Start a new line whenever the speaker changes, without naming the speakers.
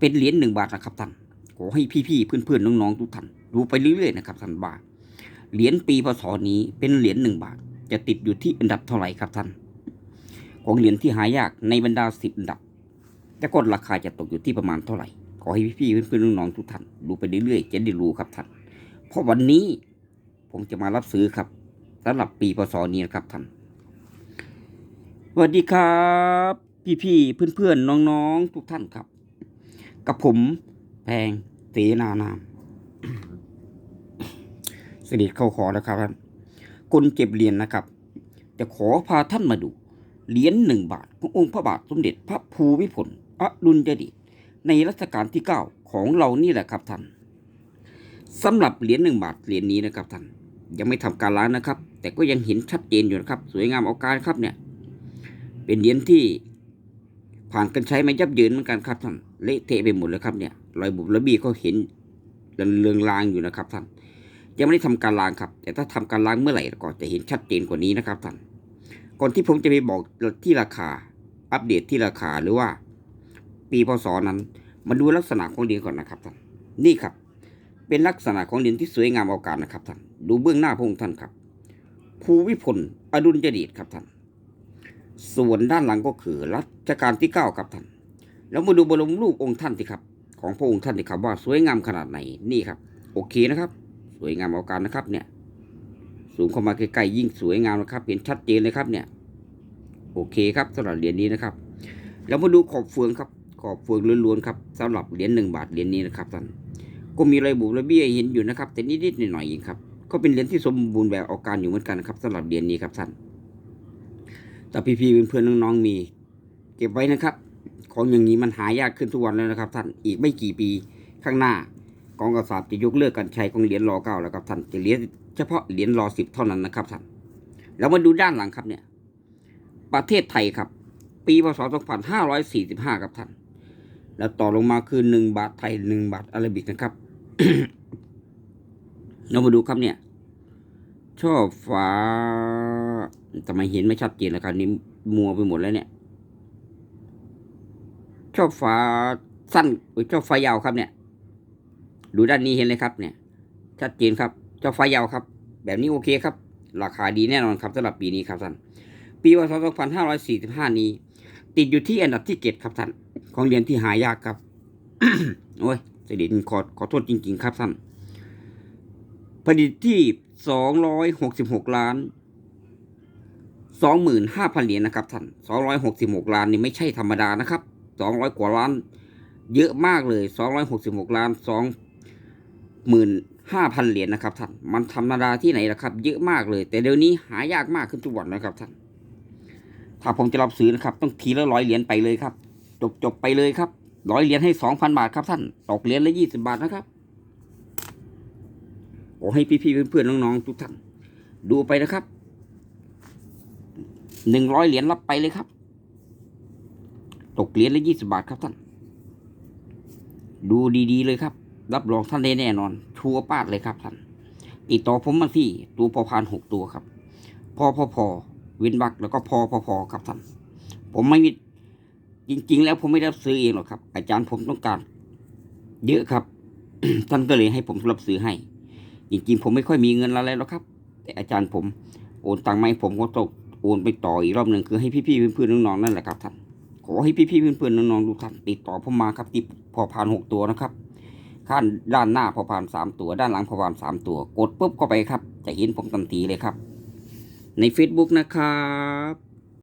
เป็นเหรียญหนึ่งบาทนะครับท่านขอให้พี่ๆเพื่อนๆน้องๆทุกท่านดูไปเรื่อยๆนะครับท่านว่าเหรียญปีพศนี้เป็นเหรียญหนึ่งบาท จะติดอยู่ที่อันดับเท่าไหร่ครับท่านของเหรียญที่หายากในบรรดาสิบอันดับจะกดราคาจะตกอยู่ที่ประมาณเท่าไหร่ขอให้พี่ๆเพื่อนๆน้องๆทุกท่านดูไปเรื่อยๆจะได้รู้ครับท่านเพราะวันนี้ผมจะมารับซื้อครับสำหรับปีพศนี้นะครับท่านสวัสดีครับ พี่ๆเพื่อนๆน้องๆทุกท่านครับ กับผมแพงเสนานามสนิทเข้าขอแล้วครับท่านคนเก็บเหรียญนะครับ จะขอพาท่านมาดูเหรียญหนึ่งบาทขององค์พระบาทสมเด็จพระภูมิพลอดุลยเดชในรัชกาลที่เก้าของเรานี่แหละครับท่านสำหรับเหรียญหนึ่งบาทเหรียญนี้นะครับท่านยังไม่ทำการล้างนะครับ แต่ก็ยังเห็นชัดเจนอยู่นะครับ สวยงามเอาการครับเนี่ย เป็นเหรียญที่ ผ่านการใช้มายับเยินเหมือนกันครับท่านเละเทะไปหมดเลยครับเนี่ยรอยบุบระบี้ก็เห็นเรืองรางอยู่นะครับท่านยังไม่ได้ทำการล้างครับ แต่ถ้าทำการล้างเมื่อไหร่ก็จะเห็นชัดเจนกว่านี้นะครับท่านก่อนที่ผมจะไปบอกที่ราคา อัปเดตที่ราคาหรือว่า ปีพศนั้นมาดูลักษณะของเหรียญก่อนนะครับท่านนี่ครับ เป็นลักษณะของเหรียญที่สวยงามเอาการนะครับท่านดูเบื้องหน้าพระองค์ท่านครับภูวิพลอดุลยเดชครับท่าน ส่วนด้านหลังก็คือรัชกาลที่เก้าครับท่าน แล้วมาดูบรมรูปองค์ท่านสิครับ ของพระองค์ท่านสิครับว่าสวยงามขนาดไหนนี่ครับ โอเคนะครับ สวยงามเอาการนะครับเนี่ยสูงเข้ามาใกล้ๆยิ่งสวยงามนะครับ เห็นชัดเจนเลยครับเนี่ย โอเคครับสำหรับเหรียญนี้นะครับ แล้วมาดูขอบเฟืองครับ ขอบเฟืองล้วนๆครับสำหรับเหรียญหนึ่งบาทเหรียญนี้นะครับท่านก็มีรอยบุบระเบี้ยเห็นอยู่นะครับ แต่นิดๆหน่อยๆเองครับก็เป็นเหรียญที่สมบูรณ์แบบเอาการอยู่เหมือนกันนะครับสำหรับเหรียญนี้ครับท่าน แต่พี่ๆเพื่อนๆน้องๆมี เก็บไว้นะครับ ของอย่างนี้มันหายากขึ้นทุกวันแล้วนะครับ ท่านอีกไม่กี่ปีข้างหน้ากองกษัตริย์จะยกเลิกการใช้ของเหรียญรอเก้าแล้วครับท่านจะเหรียญเฉพาะเหรียญรอสิบเท่านั้นนะครับท่านแล้วมาดูด้านหลังครับเนี่ย ประเทศไทยครับ ปีพศ 2545 ครับท่าน แล้วต่อลงมาคือหนึ่งบาทไทยหนึ่งบาทอาราบิกนะครับ เรามาดูครับเนี่ยชอบฟ้า ทำไมเห็นไม่ชัดเจนนะครับนี่มัวไปหมดแล้วเนี่ย ชอบฟ้าสั้นชอบไฟยาวครับเนี่ย ดูด้านนี้เห็นเลยครับ เนี่ย ชัดเจนครับชอบไฟยาวครับ แบบนี้โอเคครับ ราคาดีแน่นอนครับสำหรับปีนี้ครับท่านปีพศ2545 นี้ ติดอยู่ที่อันดับที่เจ็ดครับท่านของเหรียญที่หายากครับโอ้ยเสด็จขอขอโทษจริง ๆ ครับท่านผลิตที่สองร้อยหกสิบหกล้าน สองหมื่นห้าพันเหรียญนะครับท่านสองร้อยหกสิบหกล้านนี่ไม่ใช่ธรรมดานะครับสองร้อยกว่าล้าน เยอะมากเลยสองร้อยหกสิบหกล้านสองหมื่นห้าพันเหรียญนะครับท่าน มันธรรมดาที่ไหนล่ะครับ เยอะมากเลย แต่เดี๋ยวนี้หายากมากขึ้นทุกวันนะครับท่าน ถ้าผมจะรับซื้อนะครับ ต้องทีละร้อยเหรียญไปเลยครับ จบจบไปเลยครับ ร้อยเหรียญให้สองพันบาทครับท่าน ตกเหรียญละยี่สิบาทนะครับขอให้พี่ๆเพื่อนๆน้องๆทุกท่านดูไปนะครับ หนึ่งร้อยเหรียญรับไปเลยครับ ตกเหรียญละยี่สิบาทครับท่าน ดูดีๆเลยครับ รับรองท่านได้แน่นอน ชัวร์ป้าดเลยครับท่าน ติดต่อผมมาที่ตัวพอพานหกตัวครับ พอพอพอเว้นวักแล้วก็พอพอพอครับท่าน ผมไม่มีจริง ๆ แล้วผมไม่ได้รับซื้อเองหรอกครับ อาจารย์ผมต้องการ เยอะครับ ท่านก็เลยให้ผมรับซื้อให้ จริงๆ ผมไม่ค่อยมีเงินอะไรหรอกครับ แต่อาจารย์ผมโอนตังค์มาให้ผมก็ตก โอนไปต่ออีกรอบหนึ่งคือให้พี่ๆเพื่อนๆน้องๆนั่นแหละครับท่านขอให้พี่ๆเพื่อนๆน้องๆทุกท่านติดต่อผมมาครับติดพอพานหกตัวนะครับข้างด้านหน้าพอพานสามตัว ด้านหลังพอพานสามตัว กดปุ๊บก็ไปครับ จะเห็นผมทันทีเลยครับ ใน Facebook นะครับ